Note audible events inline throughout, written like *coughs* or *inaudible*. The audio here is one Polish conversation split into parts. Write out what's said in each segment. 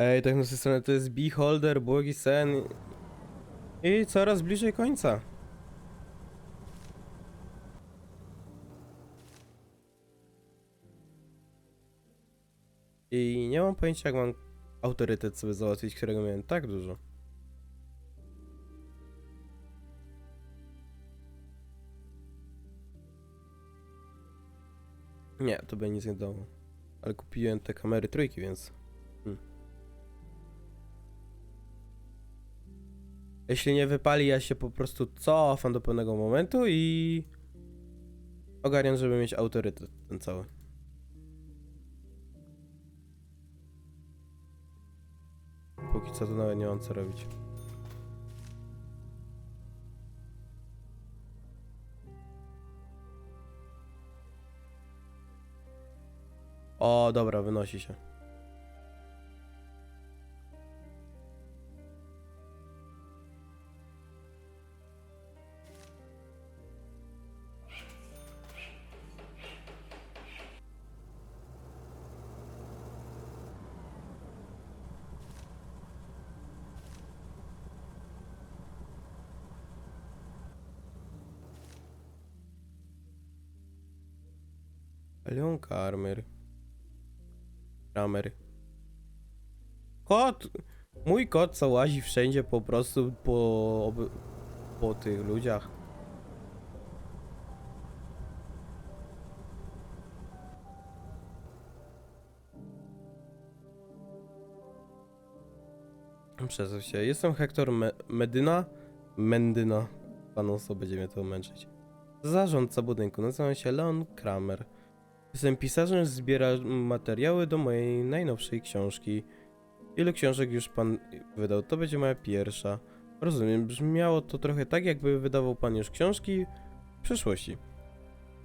Ej, tak na tej to jest Beholder, błogi sen. I coraz bliżej końca. I nie mam pojęcia, jak mam autorytet sobie załatwić, którego miałem tak dużo. Nie, to by nic nie dało. Ale kupiłem te kamery trójki, więc... Jeśli nie wypali, ja się po prostu cofam do pewnego momentu i... Ogarniam, żeby mieć autorytet ten cały. Póki co to nawet nie mam co robić. O, dobra, wynosi się. Karmer. Kramer. Kot! Mój kot co łazi wszędzie po prostu po, po tych ludziach. Przesuń się. Jestem Hektor Me Medyna. Mendyna. Pan co będzie mnie to męczyć. Zarządca budynku. Nazywam się Leon Kramer. Jestem pisarzem, zbieram materiały do mojej najnowszej książki. Ile książek już pan wydał? To będzie moja pierwsza. Rozumiem, brzmiało to trochę tak, jakby wydawał pan już książki w przeszłości.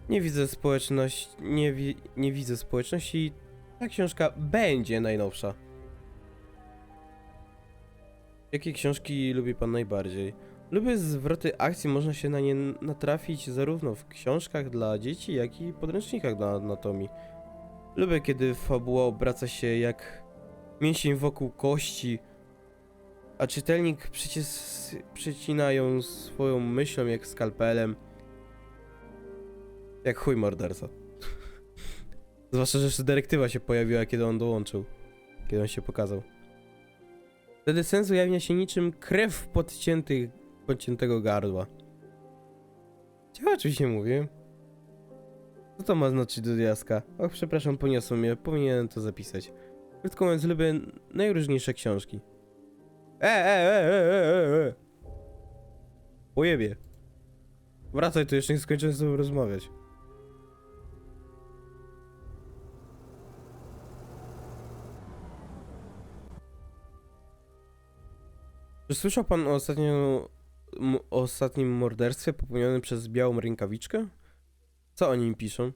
Nie widzę społeczności, nie, wi nie widzę społeczności. Ta książka będzie najnowsza. Jakie książki lubi pan najbardziej? Lubię zwroty akcji, można się na nie natrafić zarówno w książkach dla dzieci, jak i podręcznikach dla anatomii. Lubię, kiedy fabuła obraca się jak mięsień wokół kości, a czytelnik przycis- przycina ją swoją myślą jak skalpelem. Jak chuj morderca. *laughs* Zwłaszcza, że jeszcze dyrektywa się pojawiła, kiedy on dołączył. Kiedy on się pokazał. Wtedy sens ujawnia się niczym krew podciętych, podciętego gardła. Ciekawe, oczywiście mówię. Co to ma znaczyć do diaska? Och, przepraszam, poniosło mnie, powinienem to zapisać. Krótko mówiąc, lubię najróżniejsze książki. E, e, e, e, e, e. Pojebie. Wracaj, tu jeszcze nie skończyłem z tobą rozmawiać. Czy słyszał pan ostatnio, ostatnim morderstwie popełnionym przez białą rękawiczkę? Co o nim piszą?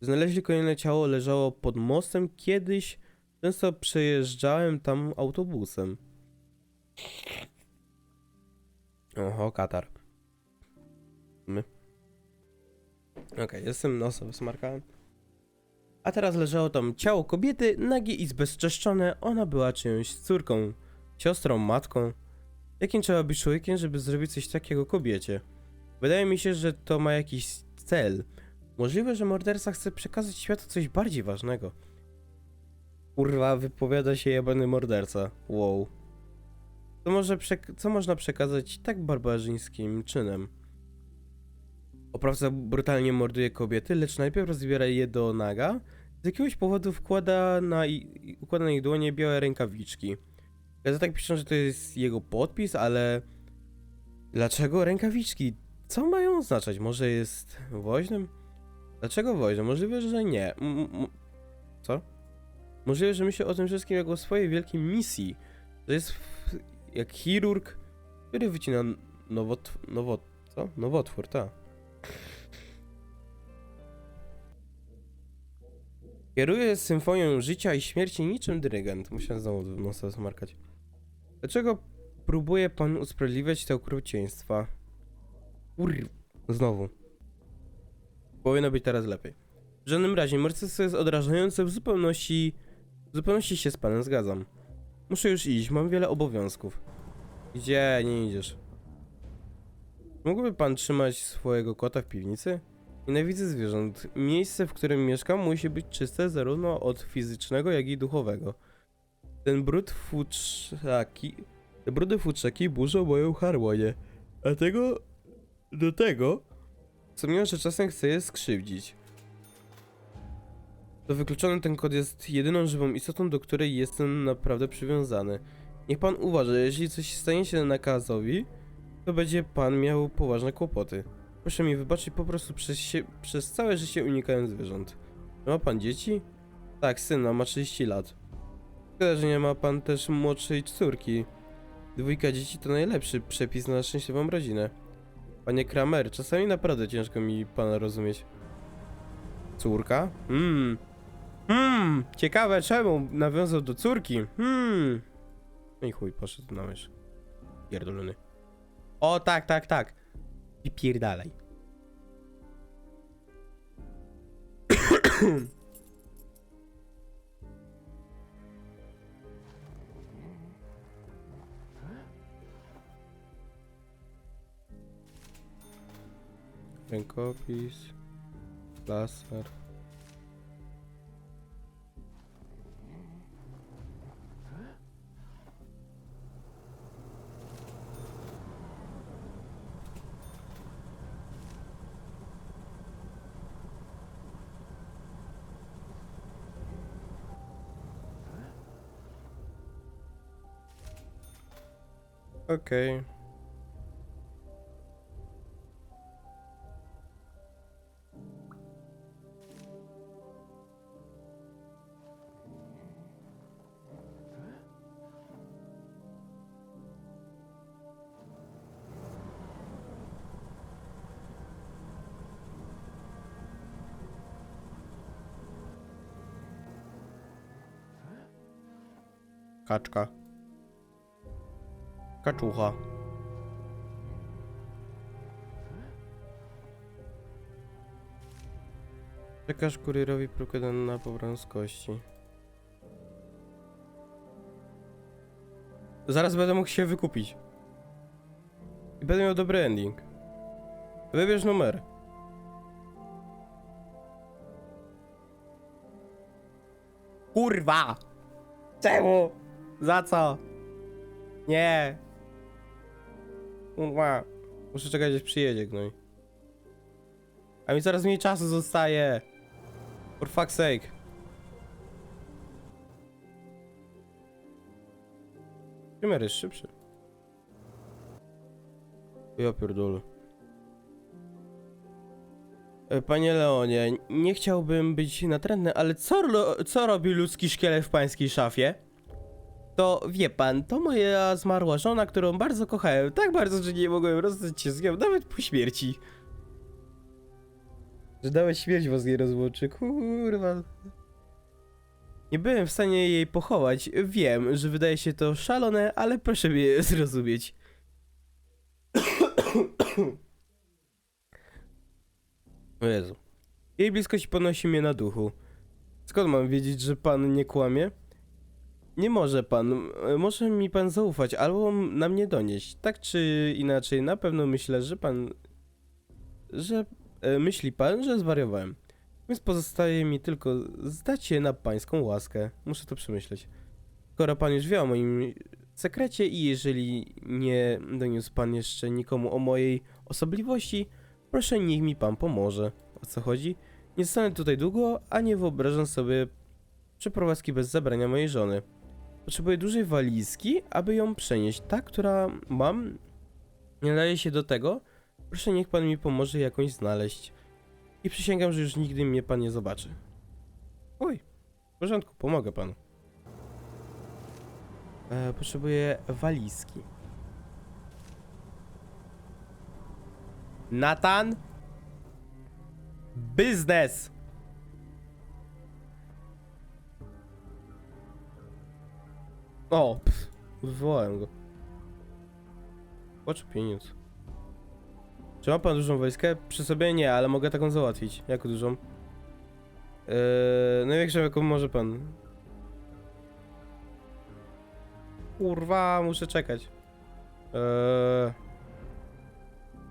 Znaleźli kolejne ciało, leżało pod mostem. Kiedyś często przejeżdżałem tam autobusem. Oho, katar. My. Okej, jestem nosem smarkałem. A teraz leżało tam ciało kobiety, nagie i zbezczeszczone. Ona była czyjąś córką, siostrą, matką. Jakim trzeba być człowiekiem, żeby zrobić coś takiego kobiecie? Wydaje mi się, że to ma jakiś cel. Możliwe, że morderca chce przekazać światu coś bardziej ważnego. Kurwa, wypowiada się jebany morderca. Wow. Co, może co można przekazać tak barbarzyńskim czynem? Oprawca brutalnie morduje kobiety, lecz najpierw rozbiera je do naga. Z jakiegoś powodu wkłada na, układa na ich dłonie białe rękawiczki. Gazetek piszą, że to jest jego podpis, ale... Dlaczego rękawiczki? Co mają oznaczać? Może jest woźnym? Dlaczego woźnym? Możliwe, że nie. M co? Możliwe, że myśli o tym wszystkim jako o swojej wielkiej misji. To jest jak chirurg, który wycina nowot... nowot... co? Nowotwór, tak. Kieruje symfonią życia i śmierci niczym dyrygent. Musiałem znowu nosa smarkać. Dlaczego próbuje pan usprawiedliwiać te okrucieństwa? Ur... Znowu. Powinno być teraz lepiej. W żadnym razie morderstwo jest odrażające w zupełności... W zupełności się z panem zgadzam. Muszę już iść, mam wiele obowiązków. Gdzie nie idziesz? Mógłby pan trzymać swojego kota w piwnicy? Nienawidzę zwierząt. Miejsce, w którym mieszkam, musi być czyste zarówno od fizycznego, jak i duchowego. Ten brud futrzaki... Te brudy futrzaki burzą moją harmonię. Dlatego... Do tego... Co mnie, że czasem chcę je skrzywdzić. To wykluczony ten kod jest jedyną żywą istotą, do której jestem naprawdę przywiązany. Niech pan uważa, jeśli coś stanie się nakazowi, to będzie pan miał poważne kłopoty. Proszę mi wybaczyć, po prostu przez, się, przez całe życie unikałem zwierząt. Ma pan dzieci? Tak, syna, ma 30 lat. Szkoda, że nie ma pan też młodszej córki. Dwójka dzieci to najlepszy przepis na szczęśliwą rodzinę. Panie Kramer, czasami naprawdę ciężko mi pana rozumieć. Córka? Hmm. Hmm, ciekawe czemu nawiązał do córki. Hmm. No i chuj, poszedł na mysz. Pierdolony. O, tak, tak, tak. I pierdalaj. *coughs* Rękopis. Laser. Okej. Kaczka. Kaczucha. Przekaż kurierowi próbkę na pobranie kości. Zaraz będę mógł się wykupić. I będę miał dobry ending. Wybierz numer. Kurwa! Czemu? Za co? Nie. Kurwa. Muszę czekać, aż przyjedzie, gnoj. A mi coraz mniej czasu zostaje. For fuck's sake. Numer jest szybszy. Ja pierdolę. E, Panie Leonie, nie chciałbym być natrętny, ale co, co robi ludzki szkielet w pańskiej szafie? To wie pan, to moja zmarła żona, którą bardzo kochałem. Tak bardzo, że nie mogłem rozstać się z nią, nawet po śmierci. Że nawet śmierć was nie rozłączy, kurwa. Nie byłem w stanie jej pochować. Wiem, że wydaje się to szalone, ale proszę mnie zrozumieć. O Jezu. Jej bliskość ponosi mnie na duchu. Skąd mam wiedzieć, że pan nie kłamie? Nie może pan. e, Może mi pan zaufać albo na mnie donieść. Tak czy inaczej, na pewno myślę, że pan. że. E, myśli pan, że zwariowałem. Więc pozostaje mi tylko zdać się na pańską łaskę. Muszę to przemyśleć. Skoro pan już wie o moim sekrecie i jeżeli nie doniósł pan jeszcze nikomu o mojej osobliwości, proszę niech mi pan pomoże. O co chodzi? Nie zostanę tutaj długo, a nie wyobrażam sobie przeprowadzki bez zabrania mojej żony. Potrzebuję dużej walizki, aby ją przenieść. Ta, która mam, nie nadaje się do tego. Proszę, niech pan mi pomoże jakąś znaleźć. I przysięgam, że już nigdy mnie pan nie zobaczy. Oj, w porządku, pomogę panu. E, potrzebuję walizki. Nathan? Biznes! O, pff, wywołałem go. Płacz pieniądz. Czy ma pan dużą wojskę? Przy sobie nie, ale mogę taką załatwić. Jak dużą? Eee, największą jaką może pan. Kurwa, muszę czekać. Eee...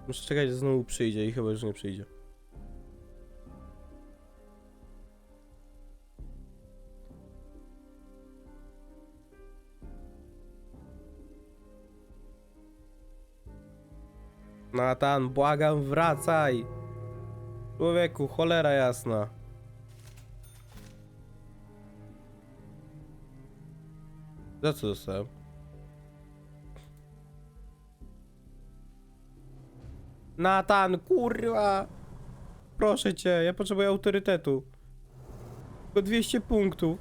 Muszę czekać, aż znowu przyjdzie i chyba już nie przyjdzie. Natan, błagam, wracaj! Człowieku, cholera jasna. Za co dostałem? Natan, kurwa! Proszę cię, ja potrzebuję autorytetu. Tylko 200 punktów.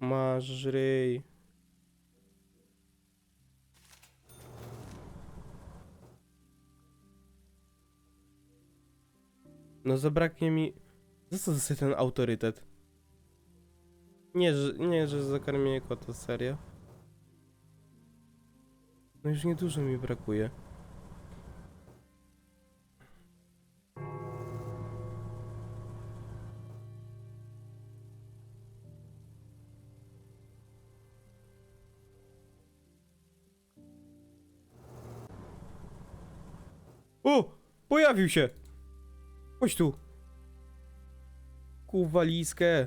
Masz ryj. No zabraknie mi... Za co dostaję ten autorytet? Nie, że, nie, że za karmienie kota, serio. No już niedużo mi brakuje. O! Pojawił się! Chodź tu! Ku walizkę.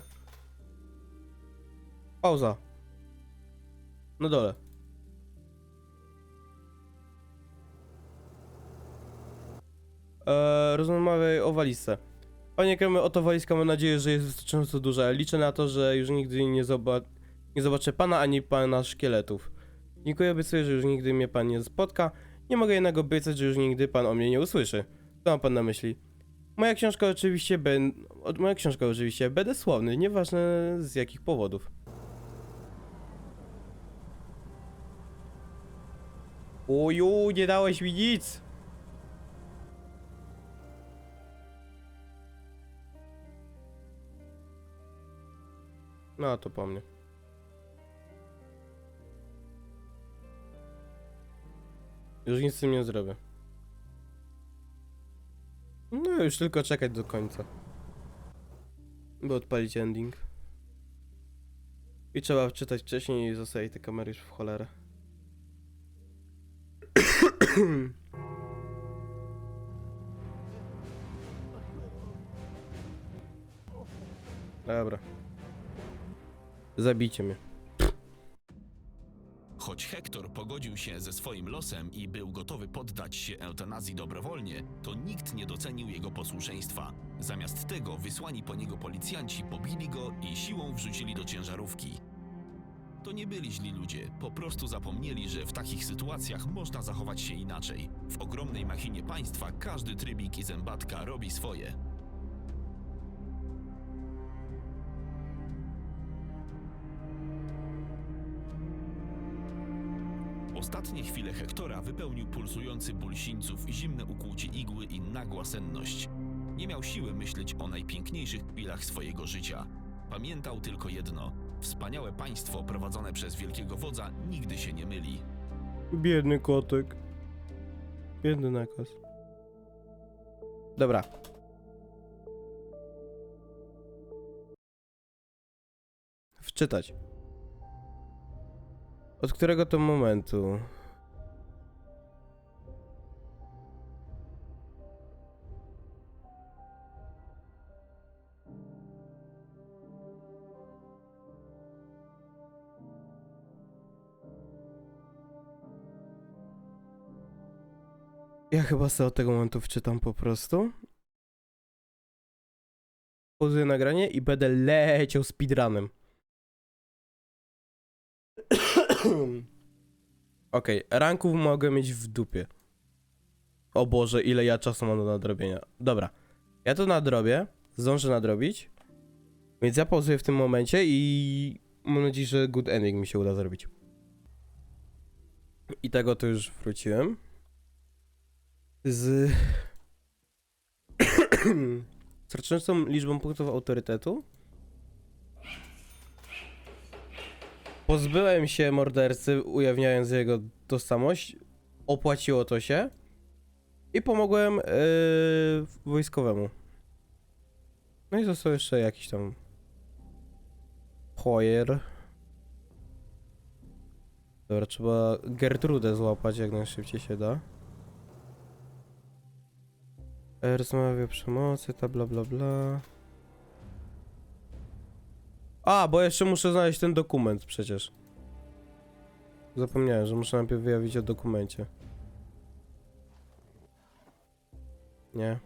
Pauza. Na dole. Eee, rozmawiaj o walizce. Panie Kremy, oto walizka, mam nadzieję, że jest wystarczająco duża. Liczę na to, że już nigdy nie, nie zobaczę pana ani pana szkieletów. Dziękuję, obiecuję, że już nigdy mnie pan nie spotka. Nie mogę jednak obiecać, że już nigdy pan o mnie nie usłyszy. Co ma pan na myśli? Moja książka oczywiście ben... Moja książka oczywiście będę słowny, nieważne z jakich powodów. Uju, nie dałeś mi nic! No to po mnie. Już nic z tym nie zrobię. No już tylko czekać do końca. By odpalić ending. I trzeba wczytać wcześniej i zostawić te kamery już w cholerę. *coughs* Dobra. Zabijcie mnie. Choć Hektor pogodził się ze swoim losem i był gotowy poddać się eutanazji dobrowolnie, to nikt nie docenił jego posłuszeństwa. Zamiast tego wysłani po niego policjanci pobili go i siłą wrzucili do ciężarówki. To nie byli źli ludzie, po prostu zapomnieli, że w takich sytuacjach można zachować się inaczej. W ogromnej machinie państwa każdy trybik i zębatka robi swoje. Ostatnie chwile Hektora wypełnił pulsujący ból sińców, zimne ukłucie igły i nagła senność. Nie miał siły myśleć o najpiękniejszych chwilach swojego życia. Pamiętał tylko jedno: wspaniałe państwo prowadzone przez wielkiego wodza nigdy się nie myli. Biedny kotek. Biedny nakaz. Dobra. Wczytać. Od którego to momentu? Ja chyba sobie od tego momentu wczytam po prostu. Pauzuję nagranie i będę leciał speedrunem. *clears throat* Okej, ranków mogę mieć w dupie. O Boże, ile ja czasu mam do nadrobienia. Dobra, ja to nadrobię, zdążę nadrobić. Więc ja pauzuję w tym momencie i mam nadzieję, że good ending mi się uda zrobić. I tego to już wróciłem. Z... *clears throat* Wystarczającą liczbą punktów autorytetu. Pozbyłem się mordercy, ujawniając jego tożsamość. Opłaciło to się. I pomogłem yy, wojskowemu. No i został jeszcze jakiś tam Poyer. Dobra, trzeba Gertrudę złapać jak najszybciej się da. Rozmawia przemocy, ta bla bla bla. A, bo jeszcze muszę znaleźć ten dokument przecież. Zapomniałem, że muszę najpierw wyjawić o dokumencie. Nie.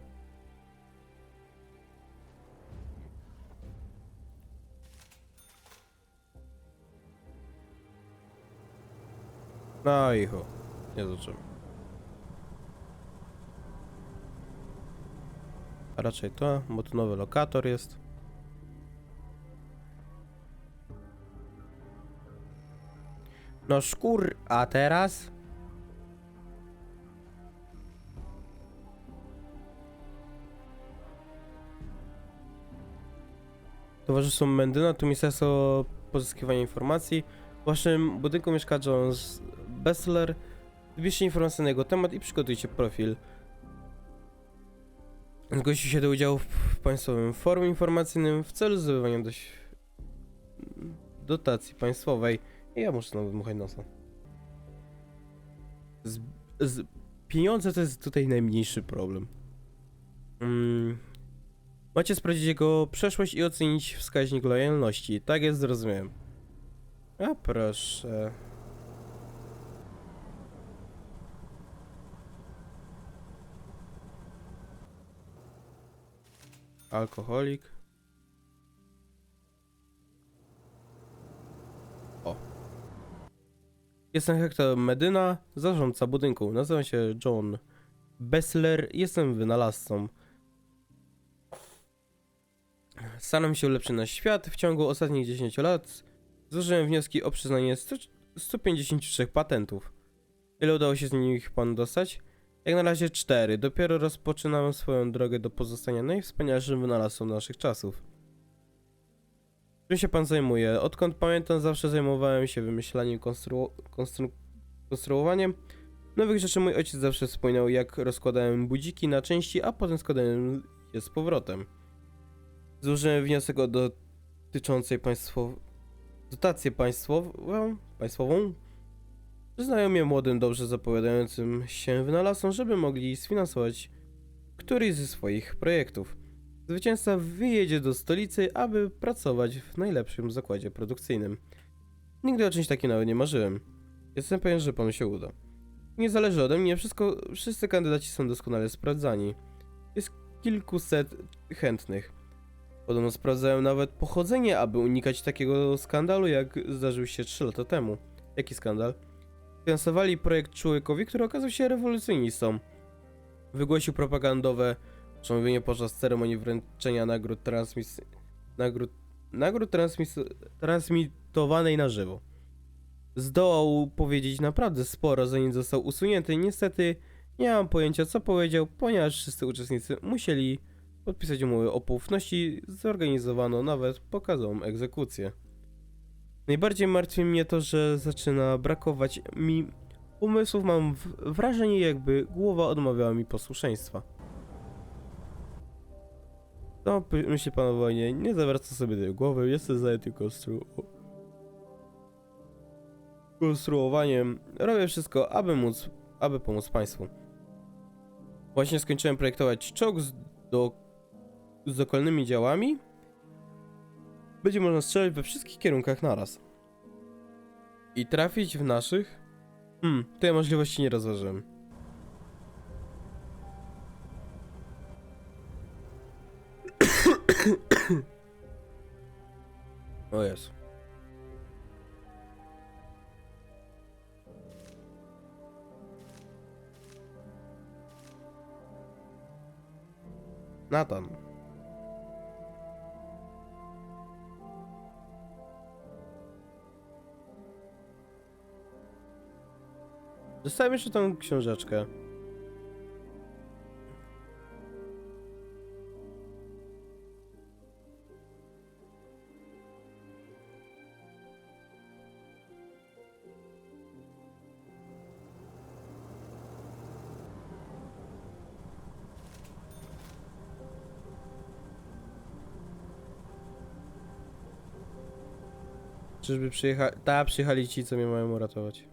No i chu. Nie zobaczymy. A raczej to, bo tu nowy lokator jest. No szkur, a teraz? Towarzystwo Mendyna to Ministerstwo Pozyskiwania Informacji. W waszym budynku mieszka Jones Bessler. Wybierzcie informacje na jego temat i przygotujcie profil. Zgłosił się do udziału w państwowym forum informacyjnym w celu zdobywania dość dotacji państwowej. I ja muszę znowu dmuchać nosa. Z, z, pieniądze to jest tutaj najmniejszy problem. Mm, macie sprawdzić jego przeszłość i ocenić wskaźnik lojalności. Tak jest, zrozumiałem. A proszę. Alkoholik. Jestem Hector Medyna, zarządca budynku. Nazywam się John Bessler, jestem wynalazcą. Staram się ulepszyć nasz świat. W ciągu ostatnich 10 lat złożyłem wnioski o przyznanie 100, 153 patentów. Ile udało się z nich pan dostać? Jak na razie 4. Dopiero rozpoczynałem swoją drogę do pozostania najwspanialszym wynalazcą naszych czasów. Czym się pan zajmuje? Odkąd pamiętam, zawsze zajmowałem się wymyślaniem, konstru konstru konstruowaniem nowych rzeczy. Mój ojciec zawsze wspominał, jak rozkładałem budziki na części, a potem składałem je z powrotem. Złożyłem wniosek o dotyczącej państwo... dotację państwową, państwową. Znajomi młodym, dobrze zapowiadającym się wynalazcom, żeby mogli sfinansować któryś ze swoich projektów. Zwycięzca wyjedzie do stolicy, aby pracować w najlepszym zakładzie produkcyjnym. Nigdy o czymś takim nawet nie marzyłem. Jestem pewien, że panu się uda. Nie zależy ode mnie, wszystko, wszyscy kandydaci są doskonale sprawdzani. Jest kilkuset chętnych. Podobno sprawdzają nawet pochodzenie, aby unikać takiego skandalu, jak zdarzył się 3 lata temu. Jaki skandal? Finansowali projekt człowiekowi, który okazał się rewolucjonistą. Wygłosił propagandowe przemówienie podczas ceremonii wręczenia nagród, transmis... nagród... nagród transmis... transmitowanej na żywo. Zdołał powiedzieć naprawdę sporo, zanim został usunięty. Niestety nie mam pojęcia, co powiedział, ponieważ wszyscy uczestnicy musieli podpisać umowę o poufności. Zorganizowano nawet pokazową egzekucję. Najbardziej martwi mnie to, że zaczyna brakować mi umysłów. Mam wrażenie, jakby głowa odmawiała mi posłuszeństwa. No, myśli pan o wojnie, nie zawraca sobie tej głowy, jestem zajęty konstru... konstruowaniem. Robię wszystko, aby móc, aby pomóc państwu. Właśnie skończyłem projektować czołg z, do, z okolnymi działami. Będzie można strzelać we wszystkich kierunkach naraz. I trafić w naszych? Hmm, tej możliwości nie rozważyłem. O jest. Nathan. Dostałem jeszcze tą książeczkę. Czyżby przyjechali... Ta, przyjechali ci, co mnie mają uratować.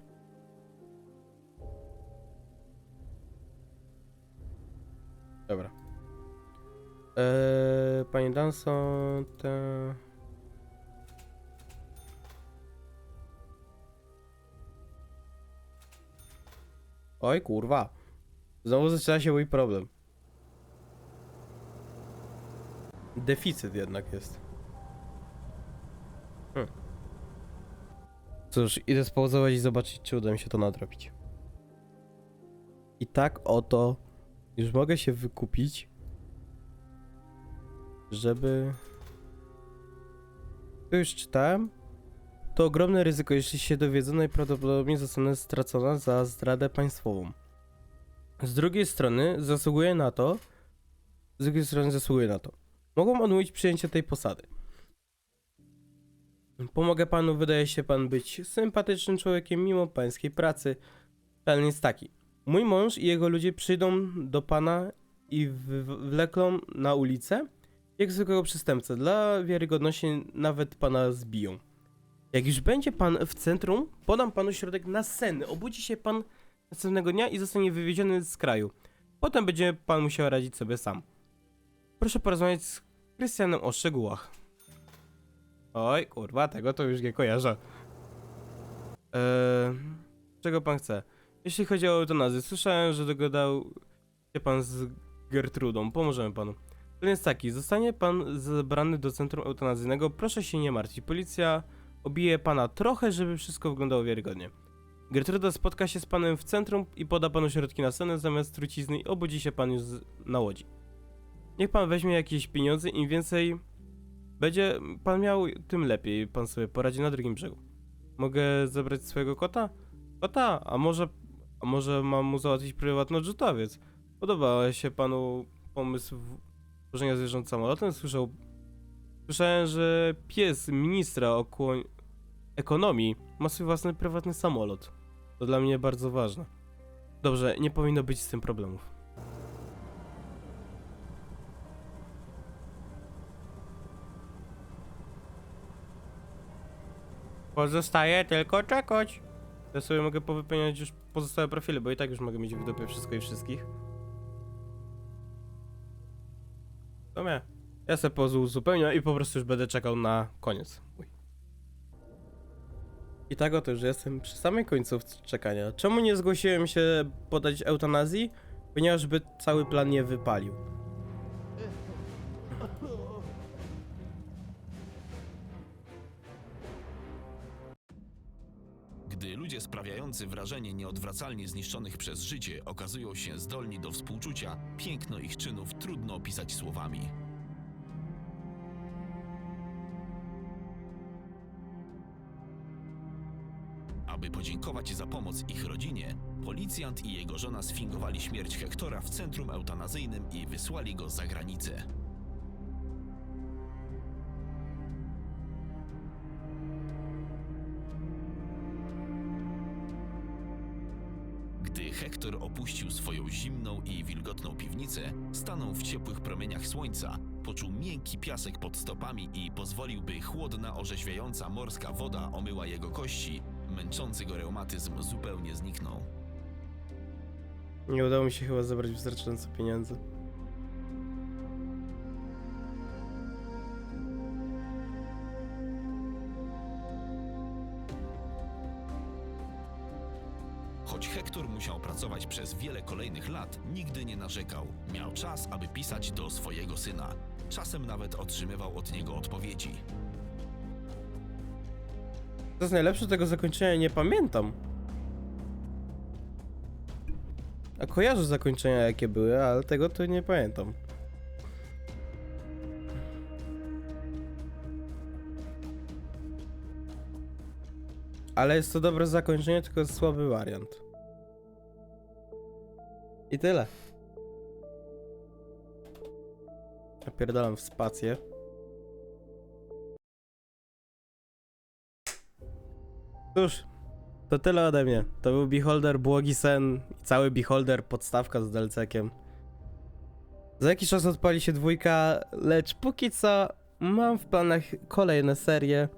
Dobra. Eee, panie Danson, te... Oj, kurwa. Znowu zaczyna się mój problem. Deficyt jednak jest. Cóż, idę spauzować i zobaczyć, czy uda mi się to nadrobić. I tak oto już mogę się wykupić, żeby... To już czytałem. To ogromne ryzyko, jeśli się dowiedzą, najprawdopodobniej zostanę stracona za zdradę państwową. Z drugiej strony zasługuje na to, z drugiej strony zasługuje na to. Mogą odmówić przyjęcia tej posady. Pomogę panu, wydaje się pan być sympatycznym człowiekiem mimo pańskiej pracy. Plan jest taki. Mój mąż i jego ludzie przyjdą do pana i wleklą na ulicę jak zwykłego przestępcę. Dla wiarygodności nawet pana zbiją. Jak już będzie pan w centrum, podam panu środek nasenny. Obudzi się pan następnego dnia i zostanie wywieziony z kraju. Potem będzie pan musiał radzić sobie sam. Proszę porozmawiać z Krystianem o szczegółach. Oj, kurwa, tego to już nie kojarzę. Eee, czego pan chce? Jeśli chodzi o eutanazję, słyszałem, że dogadał się pan z Gertrudą. Pomożemy panu. Plan jest taki, zostanie pan zabrany do centrum eutanazyjnego. Proszę się nie martwić. Policja obije pana trochę, żeby wszystko wyglądało wiarygodnie. Gertruda spotka się z panem w centrum i poda panu środki na scenę zamiast trucizny i obudzi się pan już na łodzi. Niech pan weźmie jakieś pieniądze, im więcej będzie pan miał, tym lepiej pan sobie poradzi na drugim brzegu. Mogę zabrać swojego kota? Kota? A może, a może mam mu załatwić prywatny odrzutowiec? Podoba się panu pomysł tworzenia zwierząt samolotem? Słyszał, słyszałem, że pies ministra ekonomii ma swój własny prywatny samolot. To dla mnie bardzo ważne. Dobrze, nie powinno być z tym problemów. Pozostaje tylko czekać. Ja sobie mogę powypełniać już pozostałe profile, bo i tak już mogę mieć w dupie wszystko i wszystkich. W sumie, ja sobie pozupełnię i po prostu już będę czekał na koniec. Uj. I tak oto już jestem przy samej końcówce czekania. Czemu nie zgłosiłem się podać eutanazji? Ponieważ by cały plan nie wypalił. Wrażenie nieodwracalnie zniszczonych przez życie okazują się zdolni do współczucia, piękno ich czynów trudno opisać słowami. Aby podziękować za pomoc ich rodzinie, policjant i jego żona sfingowali śmierć Hektora w centrum eutanazyjnym i wysłali go za granicę. Gdy Hektor opuścił swoją zimną i wilgotną piwnicę, stanął w ciepłych promieniach słońca, poczuł miękki piasek pod stopami i pozwolił, by chłodna, orzeźwiająca morska woda omyła jego kości, męczący go reumatyzm zupełnie zniknął. Nie udało mi się chyba zebrać wystarczająco pieniędzy. Wiele kolejnych lat, nigdy nie narzekał. Miał czas, aby pisać do swojego syna. Czasem nawet otrzymywał od niego odpowiedzi. To jest najlepsze tego zakończenia, nie pamiętam. A kojarzę zakończenia jakie były, ale tego to nie pamiętam. Ale jest to dobre zakończenie, tylko słaby wariant. I tyle. Napierdalam w spację. Cóż, to tyle ode mnie. To był Beholder, błogi sen i cały Beholder, podstawka z delcekiem. Za jakiś czas odpali się dwójka, lecz póki co mam w planach kolejne serie,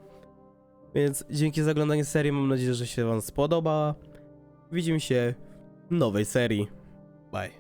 Więc dzięki za oglądanie serii, mam nadzieję, że się wam spodobała. Widzimy się w nowej serii. Bye.